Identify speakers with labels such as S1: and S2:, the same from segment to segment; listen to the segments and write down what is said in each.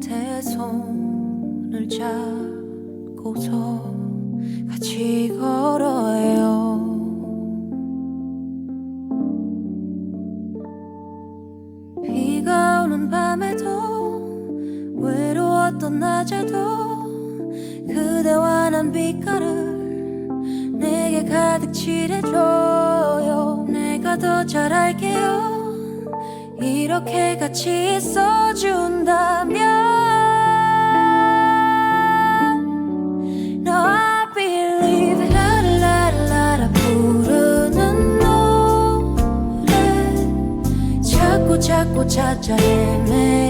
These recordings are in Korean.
S1: 곁에 손을 잡고서 같이 걸어요. 비가 오는 밤에도 외로웠던 낮에도 그대와 난 빛깔을 내게 가득 칠해줘요. 내가 더 잘 알게요. 이렇게 같이 있어준다면 cha kuchacha yeme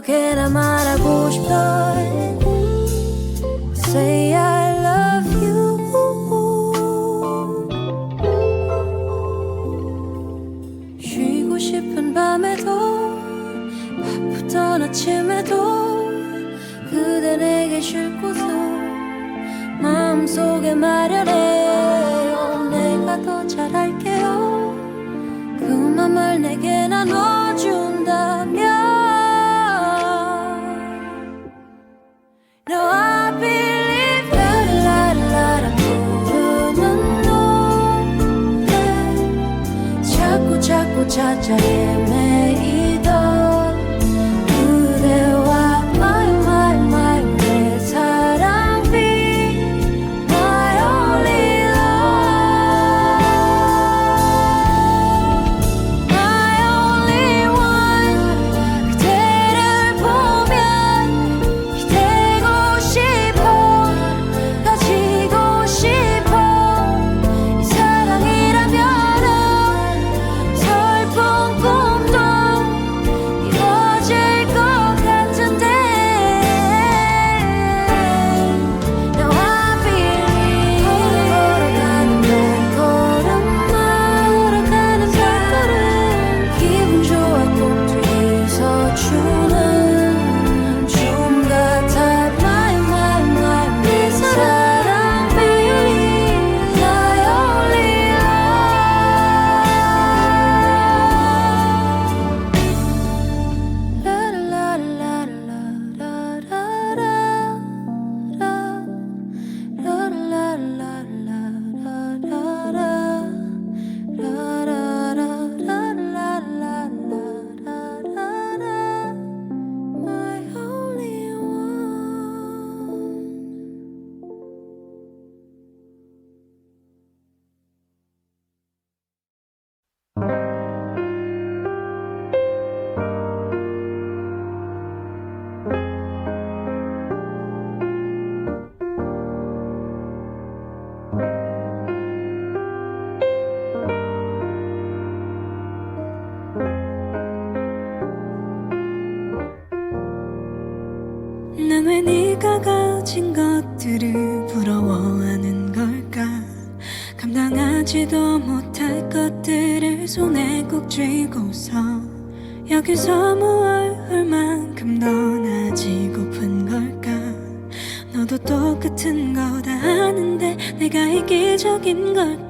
S1: 그렇게나 말하고 싶어. Say I love you. 쉬고 싶은 밤에도 바쁘던 아침에도 그대 내게 쉴 곳을 마음속에 마련해 내가 더 잘할게요. 그 맘을 내게 나눠준
S2: looking good.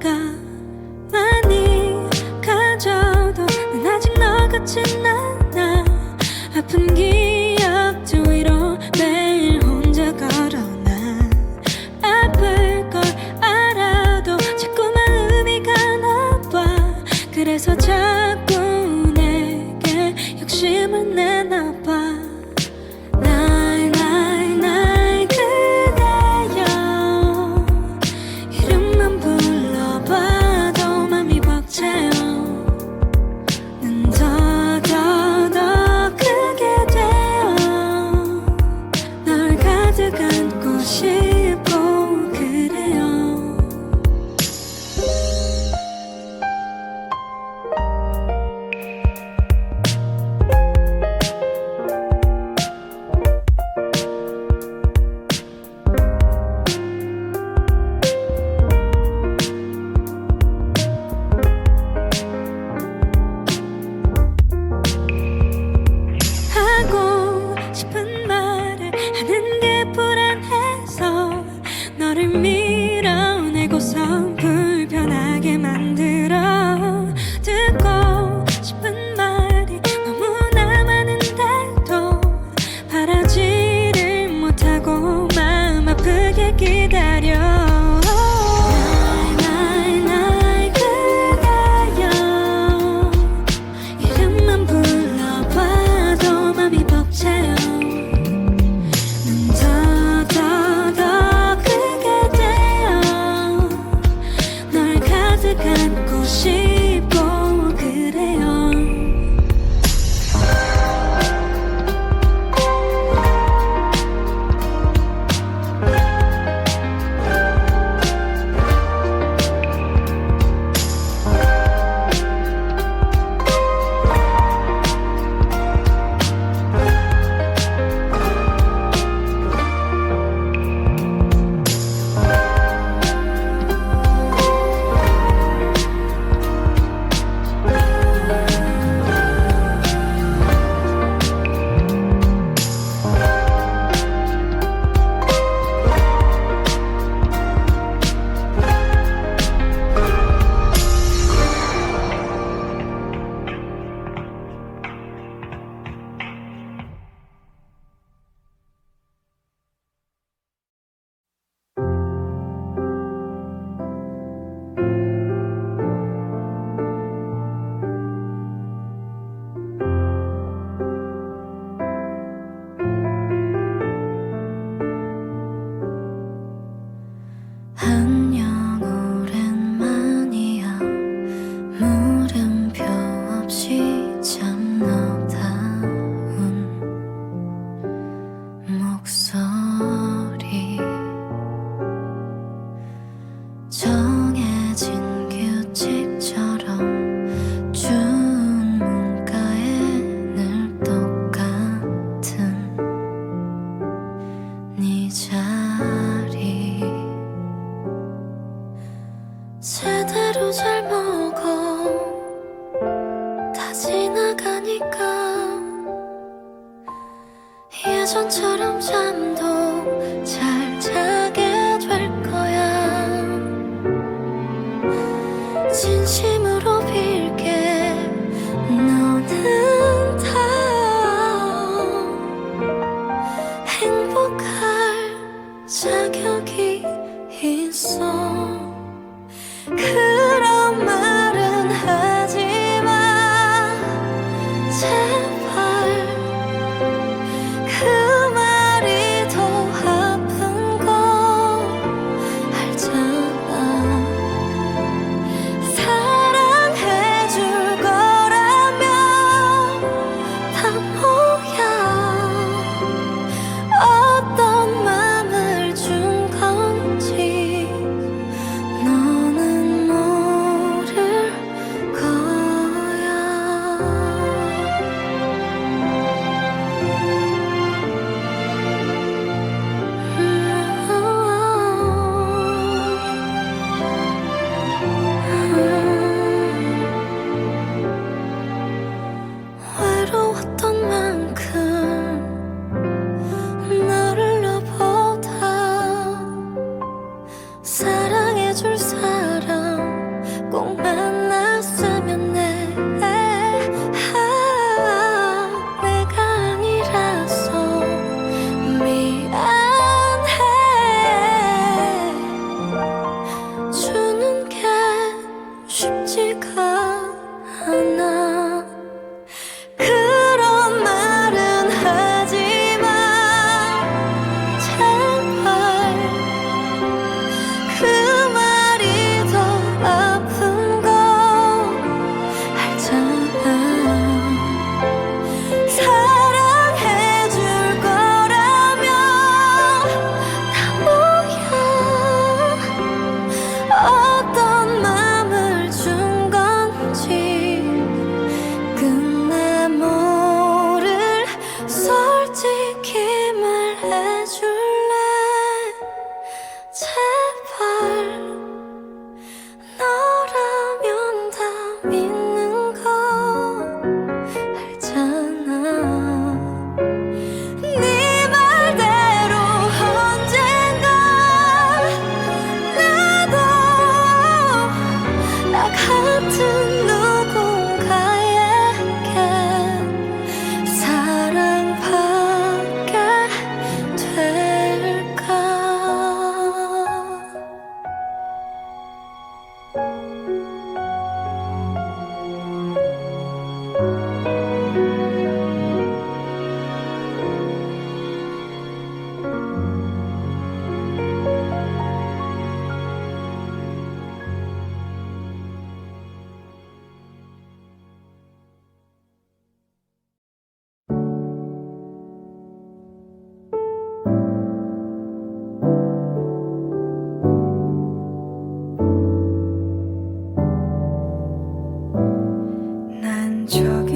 S2: 예전처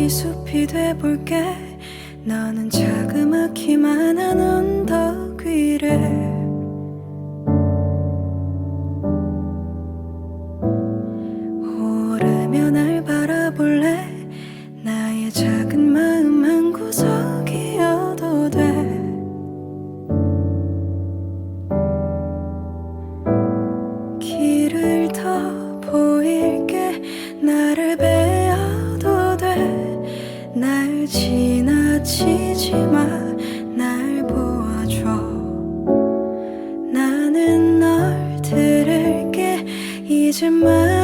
S3: 저기 숲이 돼볼게. 너는 자그마키만 한 언덕 위를 이제 말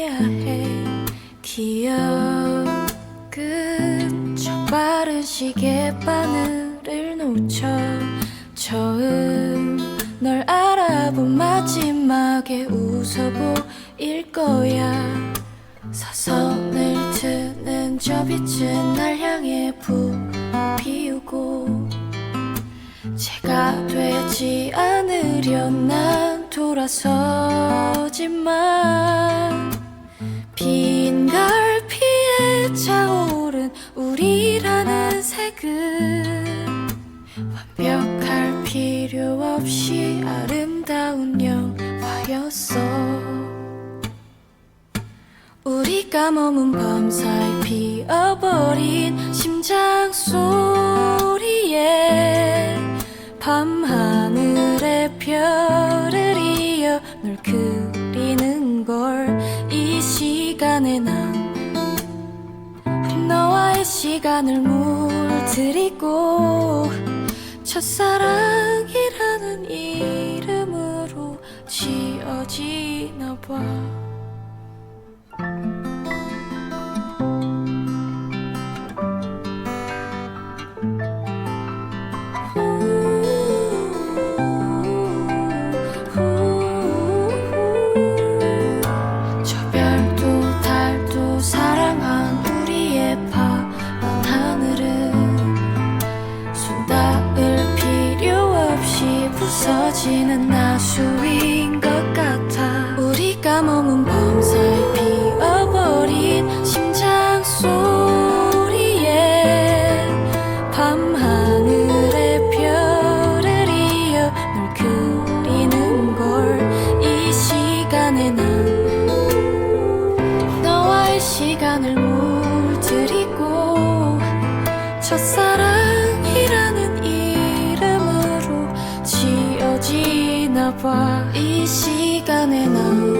S3: 흘려보내야 해. 기억은 저 빠른 시계 바늘을 놓쳐 처음 널 알아본 마지막에 웃어 보일 거야. 사선을 트는 저 빛은 날 향해 부비우고 제가 되지 않으려 난 돌아서지만 빈 갈피에 차오른 우리라는 색은 완벽할 필요 없이 아름다운 영화였어. 우리가 머문 밤 사이 피어버린 심장 소리에 밤하늘의 별을 이어 널 그리는 걸 시간에 난 너와의 시간을 물들이고 첫사랑이라는 이름으로 지어지나 봐. 봐 이 시간에 난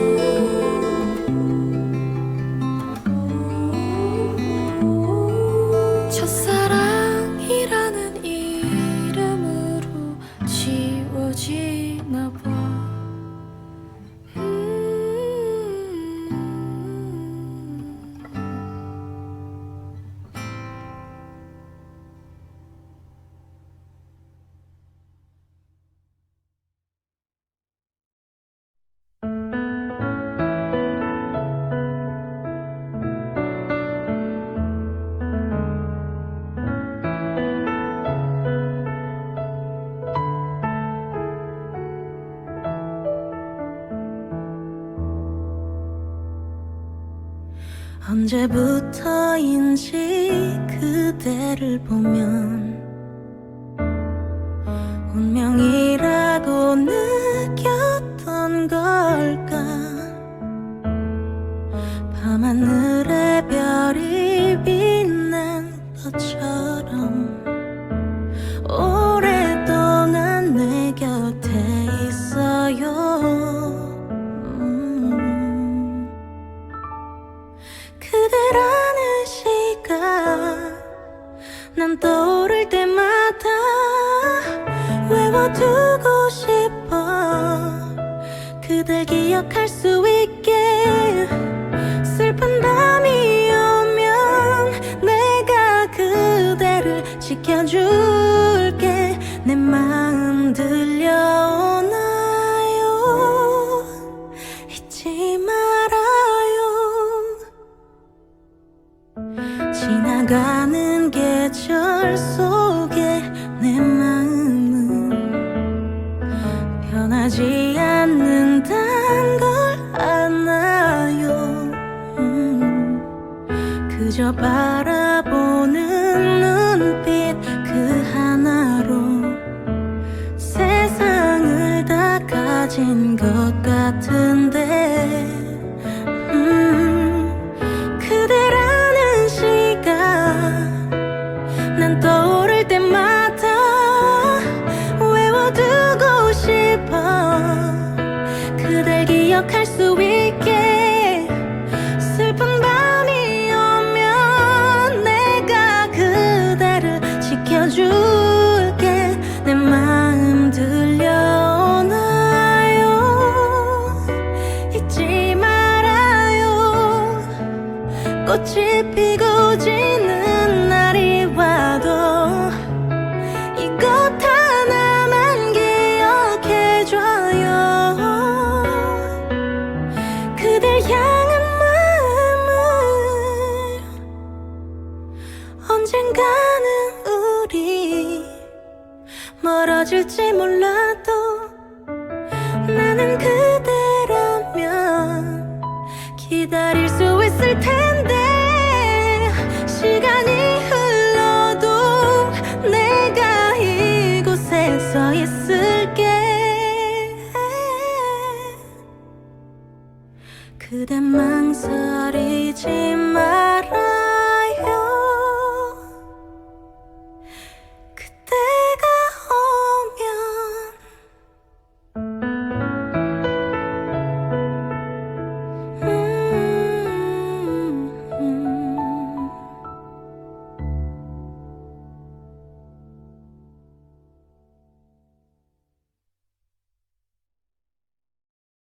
S2: 언제부터인지 그대를 보면 Hanya para